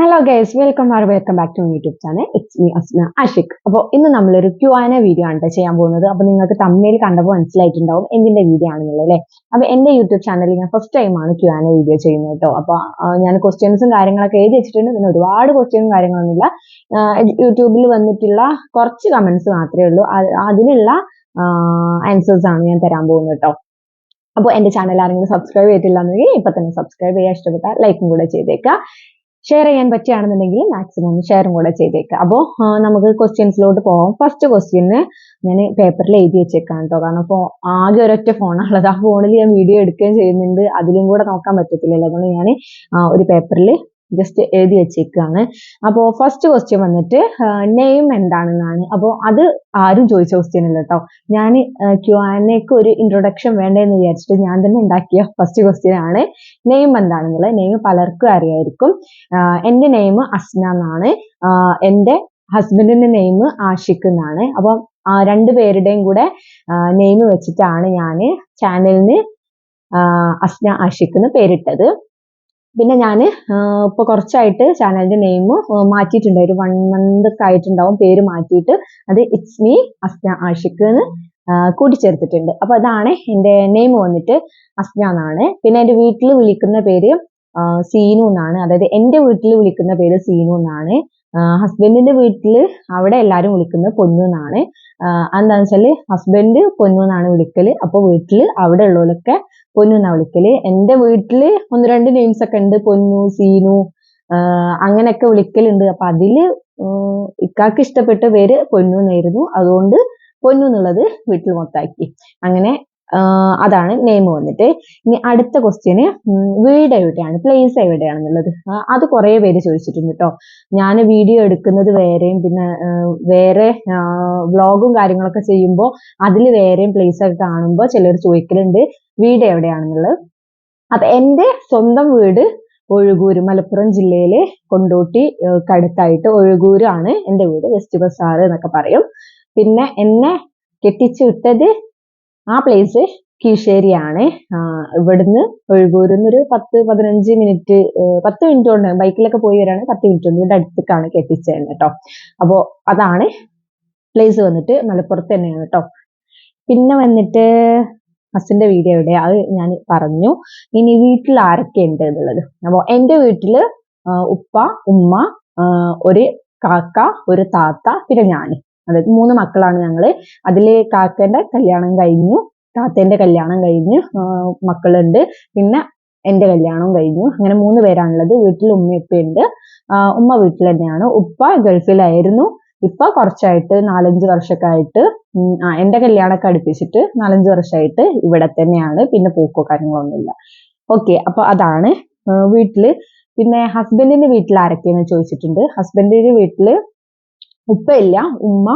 Hello guys welcome R welcome back to YouTube channel it's me Asna Ashik അപ്പോൾ ഇന്ന് നമ്മളൊരു Q ആന video ആണ് ചെയ്യാൻ പോകുന്നത്. അപ്പോൾ നിങ്ങൾക്ക് തമ്മിൽ കണ്ടപ്പോൾ മനസ്സിലായിട്ടുണ്ടാവും എന്തിന്റെ വീഡിയോ ആണെന്നുള്ളത് അല്ലേ? അപ്പോൾ എന്റെ യൂട്യൂബ് ചാനലിൽ ഞാൻ ഫസ്റ്റ് ടൈമാണ് ക്യു ആന വീഡിയോ ചെയ്യുന്നത് കേട്ടോ അപ്പോൾ ഞാൻ ക്വസ്റ്റ്യൻസും കാര്യങ്ങളൊക്കെ എഴുതി വെച്ചിട്ടുണ്ട്. പിന്നെ ഒരുപാട് ക്വസ്റ്റ്യനും കാര്യങ്ങളൊന്നുമില്ല യൂട്യൂബിൽ വന്നിട്ടുള്ള കുറച്ച് കമന്റ്സ് മാത്രമേ ഉള്ളൂ. അതിനുള്ള ആൻസേഴ്സ് ആണ് ഞാൻ തരാൻ പോകുന്നത് കേട്ടോ അപ്പോൾ എന്റെ ചാനൽ ആരെങ്കിലും സബ്സ്ക്രൈബ് ചെയ്തിട്ടില്ല എന്നുണ്ടെങ്കിൽ ഇപ്പം തന്നെ സബ്സ്ക്രൈബ് ചെയ്യാൻ ഇഷ്ടപ്പെട്ട ലൈക്കും കൂടെ ചെയ്തേക്കുക. ഷെയർ ചെയ്യാൻ പറ്റുകയാണെന്നുണ്ടെങ്കിൽ മാക്സിമം ഷെയറും കൂടെ ചെയ്തേക്കുക അപ്പോൾ നമുക്ക് ക്വസ്റ്റ്യൻസിലോട്ട് പോകാം ഫസ്റ്റ് ക്വസ്റ്റ്യന് ഞാൻ പേപ്പറിൽ എഴുതി വെച്ചേക്കാം കേട്ടോ കാരണം ഇപ്പോൾ ആകെ ഒരൊറ്റ ഫോണുള്ളത് ആ ഫോണിൽ ഞാൻ വീഡിയോ എടുക്കുകയും ചെയ്യുന്നുണ്ട്. അതിലും കൂടെ നോക്കാൻ പറ്റത്തില്ലല്ലോ. അതുകൊണ്ട് ഞാൻ ഒരു പേപ്പറിൽ ജസ്റ്റ് എഴുതി വെച്ചേക്കാണ്. അപ്പോൾ ഫസ്റ്റ് ക്വസ്റ്റ്യൻ വന്നിട്ട് നെയിം എന്താണെന്നാണ്. അപ്പോൾ അത് ആരും ചോദിച്ച ക്വസ്റ്റ്യൻ അല്ല കേട്ടോ ഞാൻ ക്യു ആനയ്ക്ക് ഒരു ഇൻട്രൊഡക്ഷൻ വേണ്ടെന്ന് വിചാരിച്ചിട്ട് ഞാൻ തന്നെ ഉണ്ടാക്കിയ ഫസ്റ്റ് ക്വസ്റ്റ്യൻ ആണ്. നെയിം എന്താണെന്നുള്ളത്. നെയിം പലർക്കും അറിയായിരിക്കും. എന്റെ നെയിം അസ്ന എന്നാണ്. എന്റെ ഹസ്ബൻഡിന്റെ നെയിം ആഷിഖ് എന്നാണ്. അപ്പം രണ്ടു പേരുടെയും കൂടെ നെയിം വെച്ചിട്ടാണ് ഞാൻ ചാനലിന് അസ്ന ആഷിഖ് എന്ന് പേരിട്ടത്. പിന്നെ ഞാൻ ഇപ്പോൾ കുറച്ചായിട്ട് ചാനലിന്റെ നെയിം മാറ്റിയിട്ടുണ്ട്. ഒരു വൺ മന്ത് ആയിട്ടുണ്ടാവും പേര് മാറ്റിയിട്ട്. അത് ഇറ്റ്സ് മീ അസ്ന ആഷിഖ് എന്ന് കൂട്ടിച്ചേർത്തിട്ടുണ്ട്. അപ്പൊ അതാണ് എന്റെ നെയിം വന്നിട്ട് അസ്ന എന്നാണ്. പിന്നെ എന്റെ വീട്ടിൽ വിളിക്കുന്ന പേര് സീനു എന്നാണ്. അതായത് എന്റെ വീട്ടിൽ വിളിക്കുന്ന പേര് സീനു എന്നാണ്. ഹസ്ബൻഡിന്റെ വീട്ടിൽ അവിടെ എല്ലാവരും വിളിക്കുന്നത് പൊന്നു എന്നാണ്. എന്താണെന്ന് വെച്ചാൽ ഹസ്ബൻഡ് പൊന്നു എന്നാണ് വിളിക്കൽ. അപ്പോൾ വീട്ടിൽ അവിടെ ഉള്ളവരൊക്കെ പൊന്നു എന്നാ വിളിക്കൽ. എന്റെ വീട്ടിൽ ഒന്ന് രണ്ട് നെയിംസ് ഒക്കെ ഉണ്ട്. പൊന്നു സീനു അങ്ങനെയൊക്കെ വിളിക്കലുണ്ട്. അപ്പൊ അതിൽ ഇക്കാക്ക് ഇഷ്ടപ്പെട്ട പേര് പൊന്നു എന്നായിരുന്നു. അതുകൊണ്ട് പൊന്നു എന്നുള്ളത് വീട്ടിൽ മൊത്താക്കി അങ്ങനെ അതാണ് നെയിം വന്നിട്ട്. ഇനി അടുത്ത ക്വസ്റ്റ്യന് വീട് എവിടെയാണ്? പ്ലേസ് എവിടെയാണെന്നുള്ളത്. അത് കുറേ പേര് ചോദിച്ചിട്ടുണ്ട് കേട്ടോ ഞാൻ വീഡിയോ എടുക്കുന്നത് വേറെയും പിന്നെ വേറെ വ്ളോഗും കാര്യങ്ങളൊക്കെ ചെയ്യുമ്പോൾ അതിൽ വേറെയും പ്ലേസ് ഒക്കെ കാണുമ്പോൾ ചിലർ ചോദിക്കലുണ്ട്. വീട് എവിടെയാണെന്നുള്ളത്. അപ്പൊ എന്റെ സ്വന്തം വീട് ഒഴുകൂര് മലപ്പുറം ജില്ലയിലെ കൊണ്ടോട്ടി കടുത്തായിട്ട് ഒഴുകൂരാണ് എന്റെ വീട്. വെസ്റ്റ് ബസാർ എന്നൊക്കെ പറയും. പിന്നെ എന്നെ കെട്ടിച്ചു വിട്ടത് ആ പ്ലേസ് കീഴ്ശേരിയാണ് ഇവിടുന്ന് ഒഴുകൂരിൽ നിന്ന് ഒരു പത്ത് പതിനഞ്ച് മിനിറ്റ് പത്ത് മിനിറ്റ് കൊണ്ട് ബൈക്കിലൊക്കെ പോയി വരാണ് പത്ത് മിനിറ്റ് കൊണ്ട്. ഇവിടെ അടുത്തേക്കാണ് കെട്ടിച്ചേരുന്നത് കേട്ടോ അപ്പോൾ അതാണ് പ്ലേസ് വന്നിട്ട് മലപ്പുറത്ത് തന്നെയാണ് കേട്ടോ പിന്നെ വന്നിട്ട് ഹസ്സിന്റെ വീട് എവിടെ അത് ഞാൻ പറഞ്ഞു. ഇനി വീട്ടിൽ ആരൊക്കെ ഉണ്ട് എന്നുള്ളത്. അപ്പോൾ എന്റെ വീട്ടിൽ ഉപ്പ ഉമ്മ ഒരു കാക്ക ഒരു താത്ത പിന്നെ ഞാൻ അതായത് മൂന്ന് മക്കളാണ് ഞങ്ങൾ. അതിൽ കാക്കന്റെ കല്യാണം കഴിഞ്ഞു താത്തേന്റെ കല്യാണം കഴിഞ്ഞു മക്കളുണ്ട്. പിന്നെ എന്റെ കല്യാണം കഴിഞ്ഞു. അങ്ങനെ മൂന്ന് പേരാണുള്ളത്. വീട്ടിൽ ഉമ്മ ഉണ്ട്. ഉമ്മ വീട്ടിൽ തന്നെയാണ്. ഉപ്പ ഗൾഫിലായിരുന്നു. ഇപ്പൊ കുറച്ചായിട്ട് നാലഞ്ച് വർഷമൊക്കെ ആയിട്ട് ആ എന്റെ കല്യാണമൊക്കെ അടുപ്പിച്ചിട്ട് നാലഞ്ച് വർഷമായിട്ട് ഇവിടെ തന്നെയാണ്. പിന്നെ പൂക്കോ കാര്യങ്ങളൊന്നുമില്ല. ഓക്കെ അപ്പൊ അതാണ് വീട്ടിൽ. പിന്നെ ഹസ്ബൻഡിന്റെ വീട്ടിൽ ആരൊക്കെയെന്ന് ചോദിച്ചിട്ടുണ്ട്. ഹസ്ബൻഡിന്റെ വീട്ടിൽ ഉപ്പയില്ല ഉമ്മ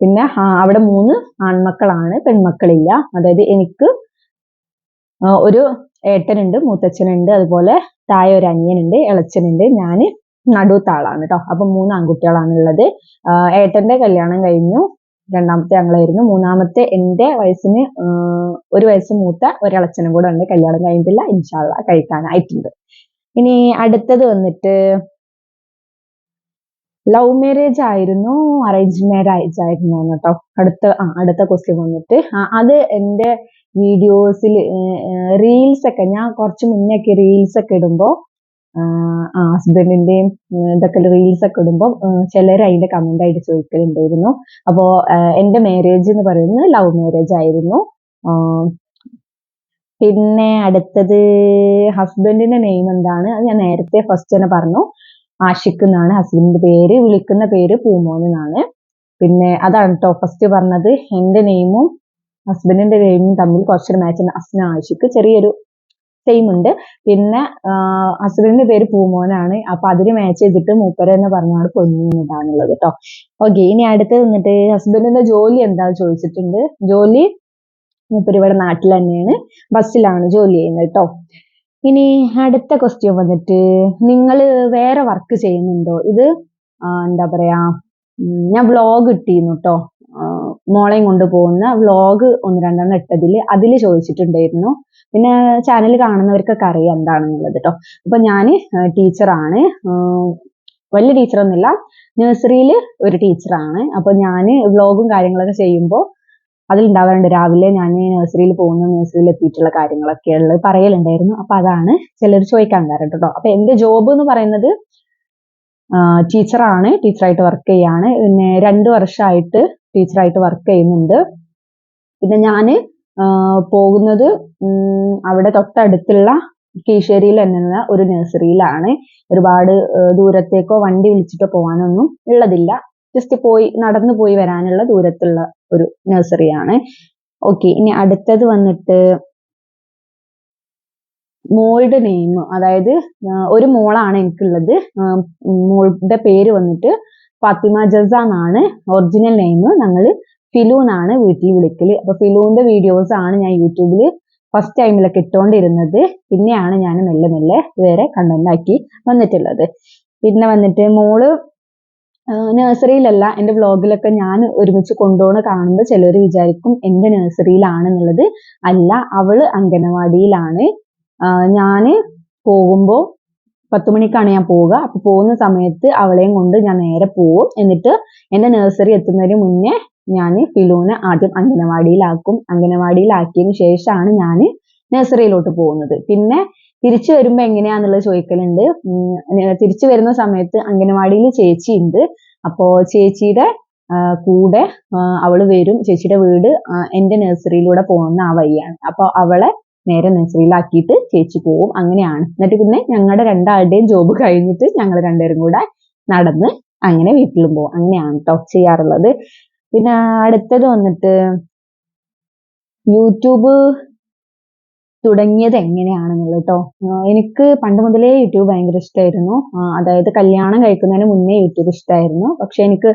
പിന്നെ അവിടെ മൂന്ന് ആൺമക്കളാണ് പെൺമക്കളില്ല. അതായത് എനിക്ക് ഒരു ഏട്ടനുണ്ട് മൂത്തച്ഛനുണ്ട് അതുപോലെ തായ ഒരു അനിയനുണ്ട് ഇളച്ചനുണ്ട് ഞാൻ നടുത്ത ആളാണ് കേട്ടോ അപ്പൊ മൂന്ന് ആൺകുട്ടികളാണ് ഉള്ളത് ഏട്ടന്റെ കല്യാണം കഴിഞ്ഞു രണ്ടാമത്തെ ഞങ്ങളായിരുന്നു മൂന്നാമത്തെ എന്റെ വയസ്സിന് ഒരു വയസ്സ് മൂത്ത ഒരളച്ചനും കൂടെ ഉണ്ട്. കല്യാണം കഴിഞ്ഞിട്ടില്ല ഇൻഷാള്ള കഴിക്കാനായിട്ടുണ്ട്. ഇനി അടുത്തത് വന്നിട്ട് ലവ് മാരേജ് ആയിരുന്നു അറേഞ്ച് മാരേജ് ആയിരുന്നു കേട്ടോ. അടുത്ത ആ അടുത്ത ക്വസ്റ്റ്യൻ വന്നിട്ട് അത് എന്റെ വീഡിയോസിൽ റീൽസ് ഒക്കെ ഞാൻ കുറച്ച് മുന്നേ ഒക്കെ റീൽസ് ഒക്കെ ഇടുമ്പോൾ ഹസ്ബൻഡിന്റെയും ഇതൊക്കെ റീൽസ് ഒക്കെ ഇടുമ്പോൾ ചിലർ അതിന്റെ കമന്റ് ആയിട്ട് ചോദിക്കലുണ്ടായിരുന്നു. അപ്പോ എന്റെ മാരേജ് എന്ന് പറയുന്നത് ലവ് മാരേജ് ആയിരുന്നു. പിന്നെ അടുത്തത് ഹസ്ബൻഡിന്റെ നെയിം എന്താണ്? അത് ഞാൻ നേരത്തെ ഫസ്റ്റ് തന്നെ പറഞ്ഞു. ആഷിഖ് എന്നാണ് ഹസ്ബൻഡിന്റെ പേര് വിളിക്കുന്ന പേര് പൂമോൻ എന്നാണ്. പിന്നെ അതാണ് കേട്ടോ ഫസ്റ്റ് പറഞ്ഞത്. എന്റെ നെയിമും ഹസ്ബൻഡിന്റെ നെയിമും തമ്മിൽ കുറച്ചൊരു മാച്ച് ഉണ്ട് അസ്ന ആഷിക്ക് ചെറിയൊരു സെയിം ഉണ്ട്. പിന്നെ ഹസ്ബൻഡിന്റെ പേര് പൂമോനാണ് അപ്പൊ അതിന് മാച്ച് ചെയ്തിട്ട് മൂപ്പര എന്ന് പറഞ്ഞാണ് പൊന്നിടാനുള്ളത് കേട്ടോ ഓക്കെ ഇനി അടുത്ത് നിന്നിട്ട് ഹസ്ബൻഡിന്റെ ജോലി എന്താ ചോദിച്ചിട്ടുണ്ട്. ജോലി മൂപ്പര് ഇവിടെ നാട്ടിൽ തന്നെയാണ്. ബസ്സിലാണ് ജോലി ചെയ്യുന്നത് കേട്ടോ ഇനി അടുത്ത ക്വസ്റ്റ്യൻ വന്നിട്ട് നിങ്ങൾ വേറെ വർക്ക് ചെയ്യുന്നുണ്ടോ? ഇത് എന്താ പറയാ ഞാൻ വ്ളോഗ് ഇട്ടിരുന്നു കേട്ടോ മോളെയും കൊണ്ടുപോകുന്ന വ്ളോഗ് ഒന്ന് രണ്ടെണ്ണം ഇട്ടതിൽ അതിൽ ചോദിച്ചിട്ടുണ്ടായിരുന്നു. പിന്നെ ചാനൽ കാണുന്നവർക്കൊക്കെ അറിയാം എന്താണെന്നുള്ളത് കേട്ടോ അപ്പൊ ഞാൻ ടീച്ചറാണ് വലിയ ടീച്ചറൊന്നുമില്ല നഴ്സറിയിൽ ഒരു ടീച്ചറാണ് അപ്പൊ ഞാൻ വ്ളോഗും കാര്യങ്ങളൊക്കെ ചെയ്യുമ്പോൾ അതിലുണ്ടാവാറുണ്ട്. രാവിലെ ഞാൻ നഴ്സറിയിൽ പോകുന്ന നഴ്സറിയിൽ എത്തിയിട്ടുള്ള കാര്യങ്ങളൊക്കെ ഉള്ളത് പറയലുണ്ടായിരുന്നു. അപ്പൊ അതാണ് ചിലർ ചോദിക്കാൻ കാരണം കേട്ടോ അപ്പൊ എന്റെ ജോബ് എന്ന് പറയുന്നത് ടീച്ചറാണ് ടീച്ചറായിട്ട് വർക്ക് ചെയ്യാണ്. പിന്നെ രണ്ട് വർഷമായിട്ട് ടീച്ചറായിട്ട് വർക്ക് ചെയ്യുന്നുണ്ട്. പിന്നെ ഞാൻ പോകുന്നത് അവിടെ തൊട്ടടുത്തുള്ള കീശേരിയിൽ തന്നെ ഒരു നഴ്സറിയിലാണ് ഒരുപാട് ദൂരത്തേക്കോ വണ്ടി വിളിച്ചിട്ടോ പോകാനൊന്നും ഉള്ളതില്ല. ജസ്റ്റ് പോയി നടന്നു പോയി വരാനുള്ള ദൂരത്തുള്ള ഒരു നഴ്സറിയാണ് ഓക്കെ ഇനി അടുത്തത് വന്നിട്ട് മോൾഡ് നെയിം അതായത് ഒരു മോളാണ് എനിക്കുള്ളത്. മോളുടെ പേര് വന്നിട്ട് ഫാത്തിമ ജസ എന്നാണ്. ഒറിജിനൽ നെയിം ഞങ്ങൾ ഫിലു എന്നാണ് വീട്ടിൽ വിളിക്കൽ. അപ്പൊ ഫിലുവിന്റെ വീഡിയോസ് ആണ് ഞാൻ യൂട്യൂബിൽ ഫസ്റ്റ് ടൈമിലൊക്കെ ഇട്ടുകൊണ്ടിരുന്നത് പിന്നെയാണ് ഞാൻ മെല്ലെ മെല്ലെ വേറെ കണ്ടന്റ് ആക്കി വന്നിട്ടുള്ളത്. പിന്നെ വന്നിട്ട് മോൾ നഴ്സറിയിലല്ല എന്റെ വ്ളോഗിലൊക്കെ ഞാൻ ഒരുമിച്ച് കൊണ്ടുപോകണ കാണുമ്പോൾ ചിലർ വിചാരിക്കും എന്റെ നഴ്സറിയിലാണെന്നുള്ളത് അല്ല അവൾ അംഗനവാടിയിലാണ്. ഞാൻ പോകുമ്പോൾ പത്ത് മണിക്കാണ് ഞാൻ പോവുക. അപ്പൊ പോകുന്ന സമയത്ത് അവളെയും കൊണ്ട് ഞാൻ നേരെ പോവും. എന്നിട്ട് എന്റെ നഴ്സറി എത്തുന്നതിന് മുന്നേ ഞാൻ ഫിലൂനെ ആദ്യം അംഗനവാടിയിലാക്കും. അംഗനവാടിയിലാക്കിയതിന് ശേഷമാണ് ഞാൻ നഴ്സറിയിലോട്ട് പോകുന്നത്. പിന്നെ തിരിച്ചു വരുമ്പോൾ എങ്ങനെയാന്നുള്ളത് ചോദിക്കലുണ്ട്. തിരിച്ചു വരുന്ന സമയത്ത് അംഗനവാടിയിൽ ചേച്ചി ഉണ്ട്. അപ്പോ ചേച്ചിയുടെ കൂടെ അവൾ വരും. ചേച്ചിയുടെ വീട് എന്റെ നഴ്സറിയിലൂടെ പോകുന്ന ആ വഴിയാണ്. അപ്പൊ അവളെ നേരെ നഴ്സറിയിലാക്കിയിട്ട് ചേച്ചി പോവും അങ്ങനെയാണ്. എന്നിട്ട് പിന്നെ ഞങ്ങളുടെ രണ്ടാളുടെയും ജോബ് കഴിഞ്ഞിട്ട് ഞങ്ങൾ രണ്ടുപേരും കൂടെ നടന്ന് അങ്ങനെ വീട്ടിലും പോകും. അങ്ങനെയാണ് ടോക്ക് ചെയ്യാറുള്ളത്. പിന്നെ അടുത്തത് വന്നിട്ട് യൂട്യൂബ് തുടങ്ങിയത് എങ്ങനെയാണെന്നുള്ളത് കേട്ടോ എനിക്ക് പണ്ട് മുതലേ യൂട്യൂബ് ഭയങ്കര ഇഷ്ടമായിരുന്നു അതായത് കല്യാണം കഴിക്കുന്നതിന് മുന്നേ യൂട്യൂബ് ഇഷ്ടമായിരുന്നു പക്ഷെ എനിക്ക്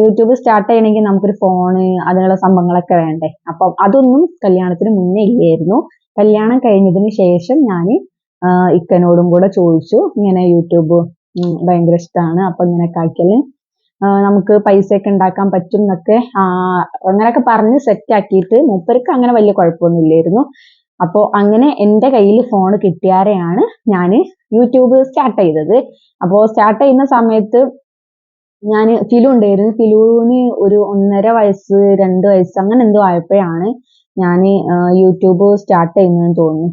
യൂട്യൂബ് സ്റ്റാർട്ട് ചെയ്യണമെങ്കിൽ നമുക്കൊരു ഫോണ് അതിനുള്ള സംഭവങ്ങളൊക്കെ വേണ്ടേ. അപ്പം അതൊന്നും കല്യാണത്തിന് മുന്നേ ഇല്ലായിരുന്നു. കല്യാണം കഴിഞ്ഞതിന് ശേഷം ഞാൻ ഇക്കനോടും കൂടെ ചോദിച്ചു. ഇങ്ങനെ യൂട്യൂബ് ഭയങ്കര ഇഷ്ടമാണ് അപ്പൊ ഇങ്ങനെ കാക്കൽ നമുക്ക് പൈസയൊക്കെ ഉണ്ടാക്കാൻ പറ്റും എന്നൊക്കെ അങ്ങനെയൊക്കെ പറഞ്ഞ് സെറ്റ് ആക്കിയിട്ട് മൂപ്പർക്ക് അങ്ങനെ വലിയ കുഴപ്പമൊന്നും ഇല്ലായിരുന്നു. അപ്പോൾ അങ്ങനെ എന്റെ കയ്യിൽ ഫോൺ കിട്ടിയാരെയാണ് ഞാൻ യൂട്യൂബ് സ്റ്റാർട്ട് ചെയ്തത്. അപ്പോൾ സ്റ്റാർട്ട് ചെയ്യുന്ന സമയത്ത് ഞാൻ ഫിലു ഉണ്ടായിരുന്നു. ഫിലുവിന് ഒരു ഒന്നര വയസ്സ് രണ്ട് വയസ്സ് അങ്ങനെ എന്തോ ആയപ്പോഴാണ് ഞാൻ യൂട്യൂബ് സ്റ്റാർട്ട് ചെയ്യുന്നതെന്ന് തോന്നുന്നു.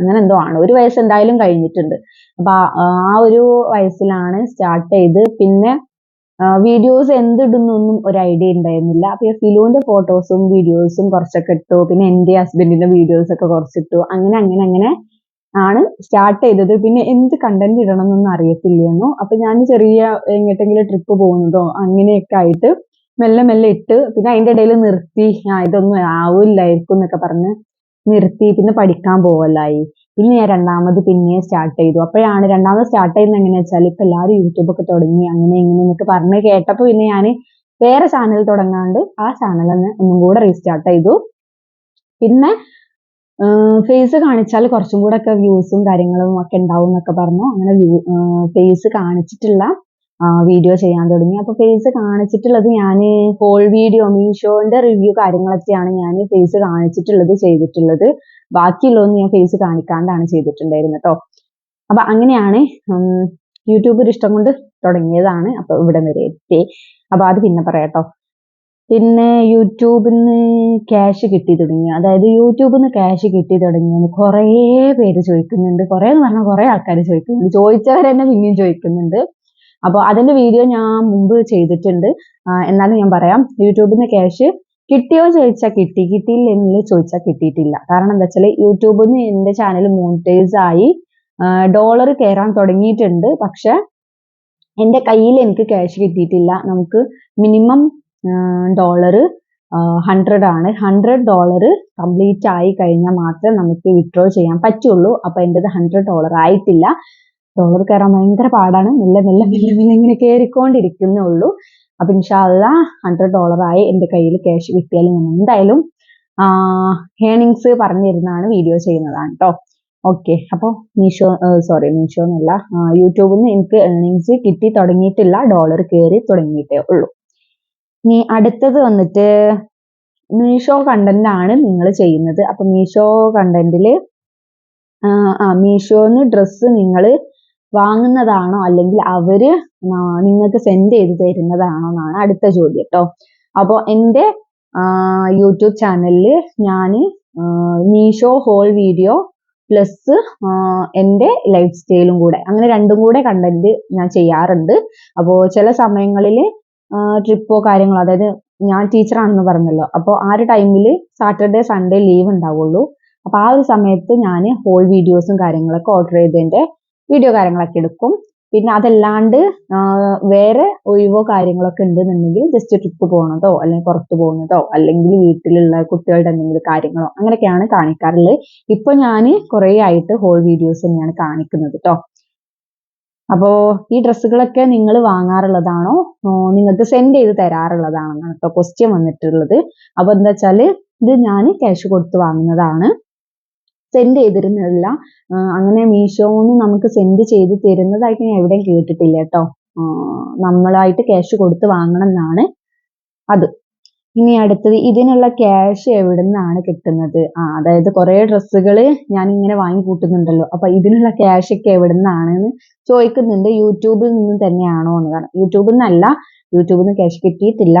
അങ്ങനെ എന്തോ ആണ്. ഒരു വയസ്സ് എന്തായാലും കഴിഞ്ഞിട്ടുണ്ട്. അപ്പൊ ആ ഒരു വയസ്സിലാണ് സ്റ്റാർട്ട് ചെയ്ത്. പിന്നെ വീഡിയോസ് എന്തിടുന്നൊന്നും ഒരു ഐഡിയ ഉണ്ടായിരുന്നില്ല. അപ്പൊ ഫിലുവിന്റെ ഫോട്ടോസും വീഡിയോസും കുറച്ചൊക്കെ ഇട്ടു. പിന്നെ എന്റെ ഹസ്ബൻഡിന്റെ വീഡിയോസ് ഒക്കെ കുറച്ചിട്ടു. അങ്ങനെ അങ്ങനെ അങ്ങനെ ആണ് സ്റ്റാർട്ട് ചെയ്തത്. പിന്നെ എന്ത് കണ്ടന്റ് ഇടണം എന്നൊന്നും അറിയത്തില്ലായിരുന്നു അപ്പൊ ഞാൻ ചെറിയ എങ്ങോട്ടെങ്കിലും ട്രിപ്പ് പോകുന്നതോ അങ്ങനെയൊക്കെ ആയിട്ട് മെല്ലെ മെല്ലെ ഇട്ട് പിന്നെ അതിന്റെ ഇടയിൽ നിർത്തി. ഇതൊന്നും ആവില്ലായിരിക്കും എന്നൊക്കെ പറഞ്ഞ് നിർത്തി. പിന്നെ പഠിക്കാൻ പോവല്ലായി പിന്നെ ഞാൻ രണ്ടാമത് പിന്നെയും സ്റ്റാർട്ട് ചെയ്തു. അപ്പോഴാണ് രണ്ടാമത് സ്റ്റാർട്ട് ചെയ്യുന്നത് എങ്ങനെയാ വെച്ചാൽ ഇപ്പൊ എല്ലാവരും യൂട്യൂബ് ഒക്കെ തുടങ്ങി അങ്ങനെ ഇങ്ങനെ എന്നൊക്കെ പറഞ്ഞ് കേട്ടപ്പോൾ പിന്നെ ഞാൻ വേറെ ചാനൽ തുടങ്ങാണ്ട് ആ ചാനൽ തന്നെ ഒന്നും കൂടെ റീസ്റ്റാർട്ട് ചെയ്തു. പിന്നെ ഫേസ് കാണിച്ചാൽ കുറച്ചും കൂടെ ഒക്കെ വ്യൂസും കാര്യങ്ങളും ഒക്കെ ഉണ്ടാവും എന്നൊക്കെ പറഞ്ഞു. അങ്ങനെ ഫേസ് കാണിച്ചിട്ടുള്ള വീഡിയോ ചെയ്യാൻ തുടങ്ങി. അപ്പൊ ഫേസ് കാണിച്ചിട്ടുള്ളത് ഞാൻ ഹോൾ വീഡിയോ മീഷോന്റെ റിവ്യൂ കാര്യങ്ങളൊക്കെയാണ് ഞാൻ ഫേസ് കാണിച്ചിട്ടുള്ളത് ചെയ്തിട്ടുള്ളത്. ബാക്കിയുള്ളതൊന്നും ഞാൻ ഫേസ് കാണിക്കാണ്ടാണ് ചെയ്തിട്ടുണ്ടായിരുന്നത് കേട്ടോ അപ്പൊ അങ്ങനെയാണ് യൂട്യൂബ് ഇഷ്ടം കൊണ്ട് തുടങ്ങിയതാണ്. അപ്പൊ ഇവിടെ വരെ എത്തി. അപ്പൊ അത് പിന്നെ പറയാട്ടോ പിന്നെ യൂട്യൂബിൽ നിന്ന് ക്യാഷ് കിട്ടി തുടങ്ങി. അതായത് യൂട്യൂബിൽ നിന്ന് ക്യാഷ് കിട്ടി തുടങ്ങിയെന്ന് കുറേ പേര് ചോദിക്കുന്നുണ്ട്. കുറേ എന്ന് പറഞ്ഞാൽ കുറേ ആൾക്കാർ ചോദിക്കുന്നുണ്ട്. ചോദിച്ചവർ തന്നെ പിന്നെയും ചോദിക്കുന്നുണ്ട്. അപ്പോൾ അതിന്റെ വീഡിയോ ഞാൻ മുമ്പ് ചെയ്തിട്ടുണ്ട്. എന്നാലും ഞാൻ പറയാം. യൂട്യൂബിൽ നിന്ന് ക്യാഷ് കിട്ടിയോ ചോദിച്ചാൽ കിട്ടി. കിട്ടിയില്ല എന്ന് ചോദിച്ചാൽ കിട്ടിയിട്ടില്ല. കാരണം എന്താ വെച്ചാൽ യൂട്യൂബിൽ നിന്ന് എന്റെ ചാനൽ മോണിറ്റൈസ് ആയി ഡോളർ കയറാൻ തുടങ്ങിയിട്ടുണ്ട്. പക്ഷെ എന്റെ കയ്യിൽ എനിക്ക് ക്യാഷ് കിട്ടിയിട്ടില്ല. നമുക്ക് മിനിമം ഡോളർ ഹൺഡ്രഡ് ആണ്. ഹൺഡ്രഡ് ഡോളർ കംപ്ലീറ്റ് ആയി കഴിഞ്ഞാൽ മാത്രമേ നമുക്ക് വിഡ്രോ ചെയ്യാൻ പറ്റുള്ളൂ. അപ്പൊ എന്റെത് ഹൺഡ്രഡ് ഡോളർ ആയിട്ടില്ല. ഡോളർ കയറാൻ ഭയങ്കര പാടാണ്. മെല്ലെ മെല്ലെ മെല്ലെ മെല്ലെ ഇങ്ങനെ കയറിക്കൊണ്ടിരിക്കുന്നേ ഉള്ളൂ. അപ്പൊ ഇൻഷാല്ല ഹൺഡ്രഡ് ആയി എന്റെ കയ്യിൽ ക്യാഷ് കിട്ടിയാൽ ഞാൻ എന്തായാലും ഏണിങ്സ് പറഞ്ഞിരുന്നാണ് വീഡിയോ ചെയ്യുന്നതാണ് കേട്ടോ ഓക്കെ അപ്പോൾ മീഷോ സോറി മീഷോ എന്നല്ല യൂട്യൂബിൽ നിന്ന് എനിക്ക് ഏണിങ്സ് കിട്ടി തുടങ്ങിയിട്ടില്ല ഡോളർ കയറി തുടങ്ങിയിട്ടേ ഉള്ളൂ. ഇനി അടുത്തത് വന്നിട്ട് മീഷോ കണ്ടന്റ് ആണ് നിങ്ങൾ ചെയ്യുന്നത്. അപ്പൊ മീഷോ കണ്ടന്റിൽ ആ മീഷോന്ന് ഡ്രസ്സ് നിങ്ങൾ വാങ്ങുന്നതാണോ അല്ലെങ്കിൽ അവർ നിങ്ങൾക്ക് സെൻഡ് ചെയ്ത് തരുന്നതാണോ എന്നാണ് അടുത്ത ചോദ്യം കേട്ടോ അപ്പോൾ എന്റെ യൂട്യൂബ് ചാനലിൽ ഞാൻ മീഷോ ഹോൾ വീഡിയോ പ്ലസ് എന്റെ ലൈഫ് സ്റ്റൈലും കൂടെ അങ്ങനെ രണ്ടും കൂടെ കണ്ടന്റ് ഞാൻ ചെയ്യാറുണ്ട്. അപ്പോൾ ചില സമയങ്ങളിൽ ട്രിപ്പോ കാര്യങ്ങളോ അതായത് ഞാൻ ടീച്ചറാണെന്ന് പറഞ്ഞല്ലോ അപ്പോൾ ആ ഒരു ടൈമിൽ സാറ്റർഡേ സൺഡേ ലീവ് ഉണ്ടാവുള്ളൂ. അപ്പോൾ ആ ഒരു സമയത്ത് ഞാൻ ഹോൾ വീഡിയോസും കാര്യങ്ങളൊക്കെ ഓർഡർ ചെയ്തതിന്റെ വീഡിയോ കാര്യങ്ങളൊക്കെ എടുക്കും. പിന്നെ അതല്ലാണ്ട് വേറെ ഒഴിവോ കാര്യങ്ങളൊക്കെ ഉണ്ടെന്നുണ്ടെങ്കിൽ ജസ്റ്റ് ട്രിപ്പ് പോകുന്നതോ അല്ലെങ്കിൽ പുറത്ത് പോകുന്നതോ അല്ലെങ്കിൽ വീട്ടിലുള്ള കുട്ടികളുടെ എന്തെങ്കിലും കാര്യങ്ങളോ അങ്ങനെയൊക്കെയാണ് കാണിക്കാറുള്ളത് ഇപ്പൊ ഞാൻ കുറേ ആയിട്ട് ഹോൾ വീഡിയോസ് തന്നെയാണ് കാണിക്കുന്നത് കേട്ടോ അപ്പോ ഈ ഡ്രസ്സുകളൊക്കെ നിങ്ങൾ വാങ്ങാറുള്ളതാണോ? നിങ്ങൾക്ക് സെൻഡ് ചെയ്ത് തരാറുള്ളതാണെന്നാണ് കേട്ടോ ക്വസ്റ്റ്യൻ വന്നിട്ടുള്ളത്. അപ്പൊ എന്താ വെച്ചാൽ ഇത് ഞാൻ ക്യാഷ് കൊടുത്ത് വാങ്ങുന്നതാണ്. സെൻഡ് ചെയ്തിരുന്നില്ല. അങ്ങനെ മീഷോന്ന് നമുക്ക് സെൻഡ് ചെയ്ത് തരുന്നതായിട്ട് ഞാൻ എവിടെയും കേട്ടിട്ടില്ല കേട്ടോ. നമ്മളായിട്ട് ക്യാഷ് കൊടുത്ത് വാങ്ങണം എന്നാണ് അത്. ഇനി അടുത്തത് ഇതിനുള്ള ക്യാഷ് എവിടെ നിന്നാണ് കിട്ടുന്നത്? ആ അതായത് കുറേ ഡ്രസ്സുകൾ ഞാൻ ഇങ്ങനെ വാങ്ങി കൂട്ടുന്നുണ്ടല്ലോ. അപ്പൊ ഇതിനുള്ള ക്യാഷ് ഒക്കെ എവിടെ നിന്നാണെന്ന് ചോദിക്കുന്നുണ്ട്. യൂട്യൂബിൽ നിന്ന് തന്നെയാണോ എന്ന് പറഞ്ഞു. യൂട്യൂബിൽ നിന്നല്ല. യൂട്യൂബിൽ നിന്ന് ക്യാഷ് കിട്ടിയിട്ടില്ല.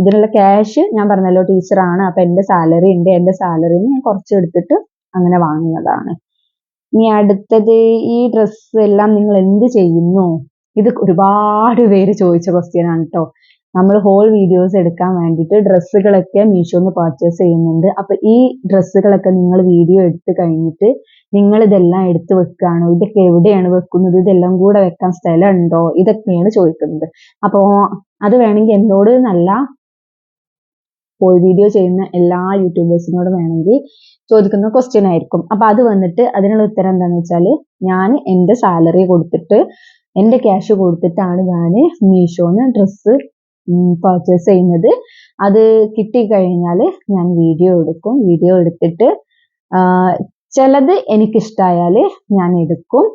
ഇതിനുള്ള ക്യാഷ് ഞാൻ പറഞ്ഞല്ലോ ടീച്ചറാണ്. അപ്പൊ എന്റെ സാലറി ഉണ്ട്. എന്റെ സാലറിന്ന് ഞാൻ കുറച്ച് എടുത്തിട്ട് അങ്ങനെ വാങ്ങുന്നതാണ്. ഇനി അടുത്തത് ഈ ഡ്രസ്സ് എല്ലാം നിങ്ങൾ എന്ത് ചെയ്യുന്നു? ഇത് ഒരുപാട് പേര് ചോദിച്ച ക്വസ്റ്റ്യൻ ആണ് കേട്ടോ നമ്മൾ ഹോൾ വീഡിയോസ് എടുക്കാൻ വേണ്ടിയിട്ട് ഡ്രസ്സുകളൊക്കെ മീഷോന്ന് പർച്ചേസ് ചെയ്യുന്നുണ്ട്. അപ്പൊ ഈ ഡ്രസ്സുകളൊക്കെ നിങ്ങൾ വീഡിയോ എടുത്ത് കഴിഞ്ഞിട്ട് നിങ്ങൾ ഇതെല്ലാം എടുത്ത് വെക്കുകയാണോ? ഇതൊക്കെ എവിടെയാണ് വെക്കുന്നത്? ഇതെല്ലാം കൂടെ വെക്കാൻ സ്ഥലമുണ്ടോ ഇതൊക്കെയാണ് ചോദിക്കുന്നത്. അപ്പോൾ അത് വേണമെങ്കിൽ എന്നോട് നല്ല ഹോൾ വീഡിയോ ചെയ്യുന്ന എല്ലാ യൂട്യൂബേഴ്സിനോട് വേണമെങ്കിൽ ചോദിക്കുന്ന ക്വസ്റ്റ്യൻ ആയിരിക്കും. അപ്പൊ അത് വന്നിട്ട് അതിനുള്ള ഉത്തരം എന്താണെന്ന് വെച്ചാൽ ഞാൻ എന്റെ സാലറി കൊടുത്തിട്ട് എന്റെ ക്യാഷ് കൊടുത്തിട്ടാണ് ഞാൻ മീഷോന്ന് ഡ്രസ്സ് പർച്ചേസ് ചെയ്യുന്നത്. അത് കിട്ടിക്കഴിഞ്ഞാൽ ഞാൻ വീഡിയോ എടുക്കും. വീഡിയോ എടുത്തിട്ട് ചിലത് എനിക്കിഷ്ടമായാൽ ഞാൻ എടുക്കും.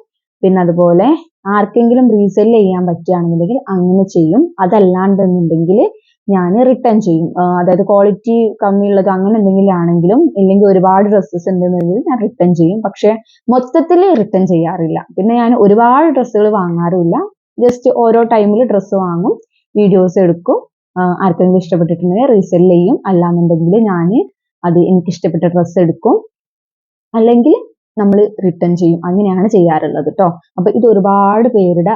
പിന്നെ അതുപോലെ ആർക്കെങ്കിലും റീസെൽ ചെയ്യാൻ പറ്റുകയാണെന്നുണ്ടെങ്കിൽ അങ്ങനെ ചെയ്യും. അതല്ലാണ്ടെന്നുണ്ടെങ്കിൽ ഞാൻ റിട്ടേൺ ചെയ്യും. അതായത് ക്വാളിറ്റി കമ്മിയുള്ളത് അങ്ങനെ എന്തെങ്കിലും ആണെങ്കിലും ഇല്ലെങ്കിൽ ഒരുപാട് ഡ്രസ്സസ് ഉണ്ടെന്നുണ്ടെങ്കിൽ ഞാൻ റിട്ടേൺ ചെയ്യും. പക്ഷെ മൊത്തത്തിൽ റിട്ടേൺ ചെയ്യാറില്ല. പിന്നെ ഞാൻ ഒരുപാട് ഡ്രസ്സുകൾ വാങ്ങാറില്ല ജസ്റ്റ് ഓരോ ടൈമിൽ ഡ്രസ്സ് വാങ്ങും വീഡിയോസ് എടുക്കും ആർക്കെങ്കിലും ഇഷ്ടപ്പെട്ടിട്ടുണ്ടെങ്കിൽ റീസെൽ ചെയ്യും. അല്ലാന്നുണ്ടെങ്കിൽ ഞാൻ അത് എനിക്ക് ഇഷ്ടപ്പെട്ട ഡ്രസ്സ് എടുക്കും. അല്ലെങ്കിൽ നമ്മൾ റിട്ടേൺ ചെയ്യും. അങ്ങനെയാണ് ചെയ്യാറുള്ളത് കേട്ടോ അപ്പൊ ഇത് ഒരുപാട് പേരുടെ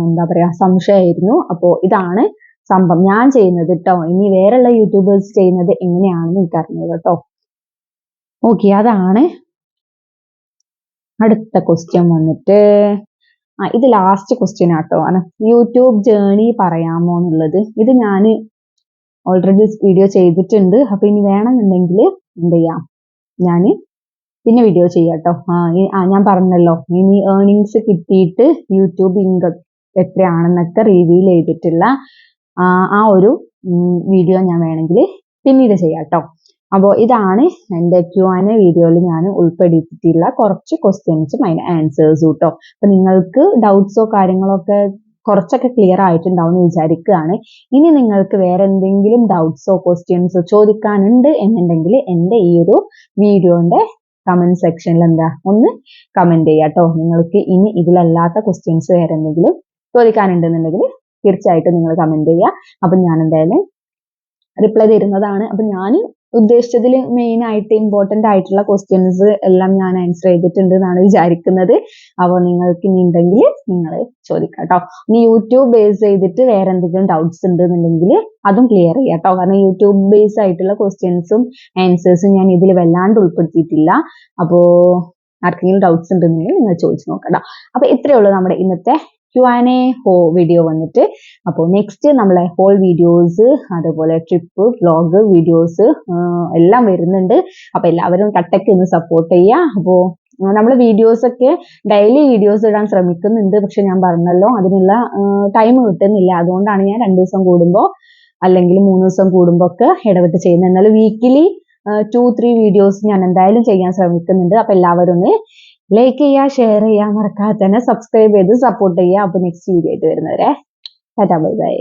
എന്താ പറയാ സംശയമായിരുന്നു. അപ്പോൾ ഇതാണ് സംഭവം. ഞാൻ ചെയ്യുന്നത് കേട്ടോ ഇനി വേറെയുള്ള യൂട്യൂബേഴ്സ് ചെയ്യുന്നത് എങ്ങനെയാണെന്ന് എനിക്ക് അറിഞ്ഞത് കേട്ടോ ഓക്കെ അതാണ് അടുത്ത ക്വസ്റ്റ്യൻ വന്നിട്ട്. ആ ഇത് ലാസ്റ്റ് ക്വസ്റ്റ്യൻ ആട്ടോ ആണ്. യൂട്യൂബ് ജേണി പറയാമോ എന്നുള്ളത്. ഇത് ഞാൻ ഓൾറെഡി വീഡിയോ ചെയ്തിട്ടുണ്ട്. അപ്പൊ ഇനി വേണമെന്നുണ്ടെങ്കിൽ എന്ത് ചെയ്യാം? ഞാൻ പിന്നെ വീഡിയോ ചെയ്യാട്ടോ ആ ഞാൻ പറഞ്ഞല്ലോ. ഇനി ഏർണിങ്സ് കിട്ടിയിട്ട് യൂട്യൂബ് ഇൻകം എത്രയാണെന്നൊക്കെ റിവീൽ ചെയ്തിട്ടുള്ള ആ ഒരു വീഡിയോ ഞാൻ വേണമെങ്കിൽ പിന്നീട് ചെയ്യാം കേട്ടോ അപ്പോൾ ഇതാണ് എന്റെ ക്യു ആൻ എ വീഡിയോയിൽ ഞാൻ ഉൾപ്പെടുത്തിയിട്ടുള്ള കുറച്ച് ക്വസ്റ്റ്യൻസും അതിന് ആൻസേഴ്സും കേട്ടോ അപ്പം നിങ്ങൾക്ക് ഡൗട്ട്സോ കാര്യങ്ങളോ ഒക്കെ കുറച്ചൊക്കെ ക്ലിയർ ആയിട്ടുണ്ടാവും എന്ന് വിചാരിക്കുകയാണ്. ഇനി നിങ്ങൾക്ക് വേറെ എന്തെങ്കിലും ഡൗട്ട്സോ ക്വസ്റ്റ്യൻസോ ചോദിക്കാനുണ്ട് എന്നുണ്ടെങ്കിൽ എന്റെ ഈ ഒരു വീഡിയോന്റെ കമന്റ് സെക്ഷനിൽ എന്താ ഒന്ന് കമന്റ് ചെയ്യാം കേട്ടോ നിങ്ങൾക്ക് ഇനി ഇതിലല്ലാത്ത ക്വസ്റ്റ്യൻസ് വേറെ എന്തെങ്കിലും ചോദിക്കാനുണ്ടെന്നുണ്ടെങ്കിൽ തീർച്ചയായിട്ടും നിങ്ങൾ കമന്റ് ചെയ്യുക. അപ്പം ഞാൻ എന്തായാലും റിപ്ലൈ തരുന്നതാണ്. അപ്പം ഞാൻ ഉദ്ദേശിച്ചതിൽ മെയിൻ ആയിട്ട് ഇമ്പോർട്ടന്റ് ആയിട്ടുള്ള ക്വസ്റ്റ്യൻസ് എല്ലാം ഞാൻ ആൻസർ ചെയ്തിട്ടുണ്ട് എന്നാണ് വിചാരിക്കുന്നത്. അപ്പോൾ നിങ്ങൾക്ക് ഇനി ഉണ്ടെങ്കിൽ നിങ്ങൾ ചോദിക്കാം കേട്ടോ. ഇനി യൂട്യൂബ് ബേസ് ചെയ്തിട്ട് വേറെ എന്തെങ്കിലും ഡൗട്ട്സ് ഉണ്ടെന്നുണ്ടെങ്കിൽ അതും ക്ലിയർ ചെയ്യാം കേട്ടോ. കാരണം യൂട്യൂബ് ബേസ് ആയിട്ടുള്ള ക്വസ്റ്റ്യൻസും ആൻസേഴ്സും ഞാൻ ഇതിൽ വല്ലാണ്ട് ഉൾപ്പെടുത്തിയിട്ടില്ല. അപ്പോൾ ആർക്കെങ്കിലും ഡൗട്ട്സ് ഉണ്ടെന്നുണ്ടെങ്കിൽ നിങ്ങൾ ചോദിച്ചു നോക്കട്ടോ അപ്പോൾ ഇത്രയേ ഉള്ളൂ നമ്മുടെ ഇന്നത്തെ ക്യു ആൻഡ് എ ഹോ വീഡിയോ വന്നിട്ട്. അപ്പോൾ നെക്സ്റ്റ് നമ്മളെ ഹോൾ വീഡിയോസ് അതുപോലെ ട്രിപ്പ് വ്ലോഗ് വീഡിയോസ് എല്ലാം വരുന്നുണ്ട്. അപ്പോൾ എല്ലാവരും കട്ടയ്ക്ക് ഒന്ന് സപ്പോർട്ട് ചെയ്യുക അപ്പോൾ നമ്മൾ വീഡിയോസൊക്കെ ഡെയിലി വീഡിയോസ് ഇടാൻ ശ്രമിക്കുന്നുണ്ട്. പക്ഷെ ഞാൻ പറഞ്ഞല്ലോ അതിനുള്ള ടൈം കിട്ടുന്നില്ല. അതുകൊണ്ടാണ് ഞാൻ രണ്ടു ദിവസം കൂടുമ്പോൾ അല്ലെങ്കിൽ മൂന്ന് ദിവസം കൂടുമ്പോൾ ഒക്കെ ഇടപെട്ട് ചെയ്യുന്നത്. എന്നാൽ വീക്കിലി ടു ത്രീ വീഡിയോസ് ഞാൻ എന്തായാലും ചെയ്യാൻ ശ്രമിക്കുന്നുണ്ട്. അപ്പൊ എല്ലാവരും ഒന്ന് ലൈക്ക് ചെയ്യുക ഷെയർ ചെയ്യുക മറക്കാതെ തന്നെ സബ്സ്ക്രൈബ് ചെയ്ത് സപ്പോർട്ട് ചെയ്യുക. അപ്പോൾ നെക്സ്റ്റ് വീഡിയോ ആയിട്ട് വരുന്നവരെ. Tata bye bye